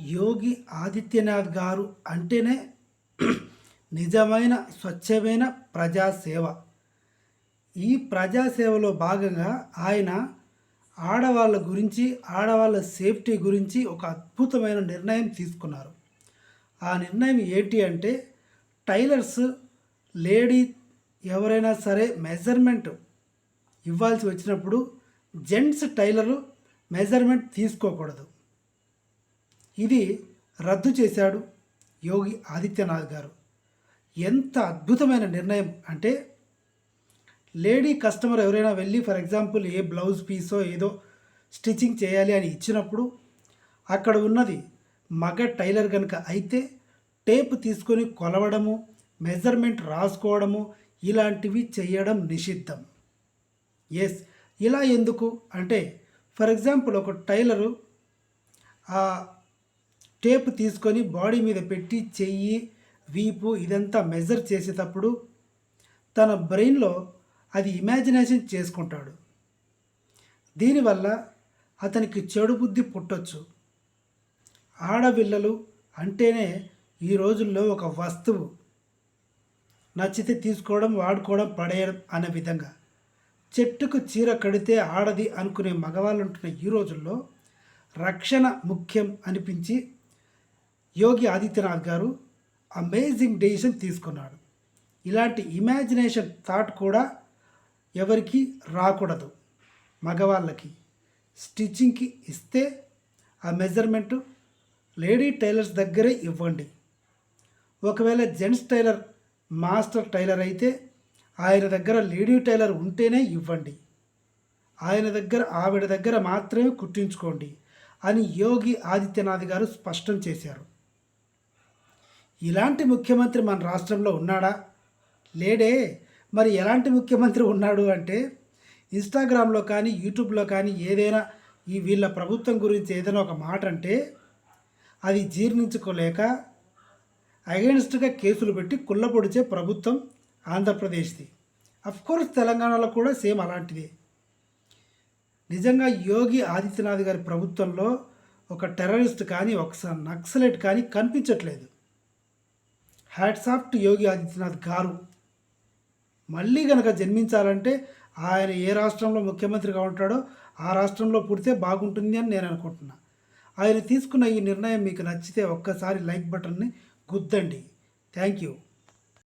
యోగి ఆదిత్యనాథ్ గారు అంటేనే నిజమైన స్వచ్ఛమైన ప్రజాసేవ. ఈ ప్రజాసేవలో భాగంగా ఆయన ఆడవాళ్ళ గురించి ఆడవాళ్ళ సేఫ్టీ గురించి ఒక అద్భుతమైన నిర్ణయం తీసుకున్నారు. ఆ నిర్ణయం ఏంటి అంటే టైలర్స్ లేడీ ఎవరైనా సరే మెజర్మెంట్ ఇవ్వాల్సి వచ్చినప్పుడు జెంట్స్ టైలరు మెజర్మెంట్ తీసుకోకూడదు. ఇది రద్దు చేశాడు యోగి ఆదిత్యనాథ్ గారు. ఎంత అద్భుతమైన నిర్ణయం అంటే లేడీ కస్టమర్ ఎవరైనా వెళ్ళి ఫర్ ఎగ్జాంపుల్ ఏ బ్లౌజ్ పీసో ఏదో స్టిచ్చింగ్ చేయాలి అని ఇచ్చినప్పుడు అక్కడ ఉన్నది మగ టైలర్ కనుక అయితే టేప్ తీసుకొని కొలవడము మెజర్మెంట్ రాసుకోవడము ఇలాంటివి చేయడం నిషిద్ధం. ఎస్ ఇలా ఎందుకు? అంటే ఫర్ ఎగ్జాంపుల్ ఒక టైలరు ఆ టేప్ తీసుకొని బాడీ మీద పెట్టి చెయ్యి వీపు ఇదంతా మెజర్ చేసేటప్పుడు తన బ్రెయిన్లో అది ఇమాజినేషన్ చేసుకుంటాడు. దీనివల్ల అతనికి చెడు బుద్ధి పుట్టొచ్చు. ఆడపిల్లలు అంటేనే ఈ రోజుల్లో ఒక వస్తువు. నచ్చితే తీసుకోవడం వాడుకోవడం పడేయడం అనే విధంగా. చెట్టుకు చీర కడితే ఆడది అనుకునే మగవాళ్ళు ఉంటున్న ఈ రోజుల్లో రక్షణ ముఖ్యం అనిపించి యోగి ఆదిత్యనాథ్ గారు అమేజింగ్ డెసిషన్ తీసుకున్నాడు. ఇలాంటి ఇమాజినేషన్ థాట్ కూడా ఎవరికి రాకూడదు. మగవాళ్ళకి. స్టిచ్చింగ్కి ఇస్తే ఆ మెజర్మెంట్ లేడీ టైలర్స్ దగ్గరే ఇవ్వండి. ఒకవేళ జెంట్స్ టైలర్ మాస్టర్ టైలర్ అయితే ఆయన దగ్గర లేడీ టైలర్ ఉంటేనే ఇవ్వండి. ఆయన దగ్గర ఆవిడ దగ్గర మాత్రమే కుట్టించుకోండి అని యోగి ఆదిత్యనాథ్ గారు స్పష్టం చేశారు. ఇలాంటి ముఖ్యమంత్రి మన రాష్ట్రంలో ఉన్నాడా? లేడే. మరి ఎలాంటి ముఖ్యమంత్రి ఉన్నాడు అంటే ఇన్స్టాగ్రామ్లో కానీ యూట్యూబ్లో కానీ ఏదైనా ఈ వీళ్ళ ప్రభుత్వం గురించి ఏదైనా ఒక మాట అంటే అది జీర్ణించుకోలేక అగెన్స్ట్గా కేసులు పెట్టి కుళ్ళపొడిచే ప్రభుత్వం ఆంధ్రప్రదేశ్ది. కోర్స్ తెలంగాణలో కూడా సేమ్ అలాంటిదే. నిజంగా యోగి ఆదిత్యనాథ్ గారి ప్రభుత్వంలో ఒక టెర్రరిస్ట్ కానీ ఒక నక్సలెట్ కానీ కనిపించట్లేదు. Hats off to Yogi Adityanath గారు. మళ్ళీ కనుక జన్మించాలంటే ఆయన ఏ రాష్ట్రంలో ముఖ్యమంత్రిగా ఉంటాడో ఆ రాష్ట్రంలో పుడితే బాగుంటుంది అని నేను అనుకుంటున్నా. ఆయన తీసుకున్న ఈ నిర్ణయం మీకు నచ్చితే ఒక్కసారి లైక్ బటన్ని గుద్దండి. Thank you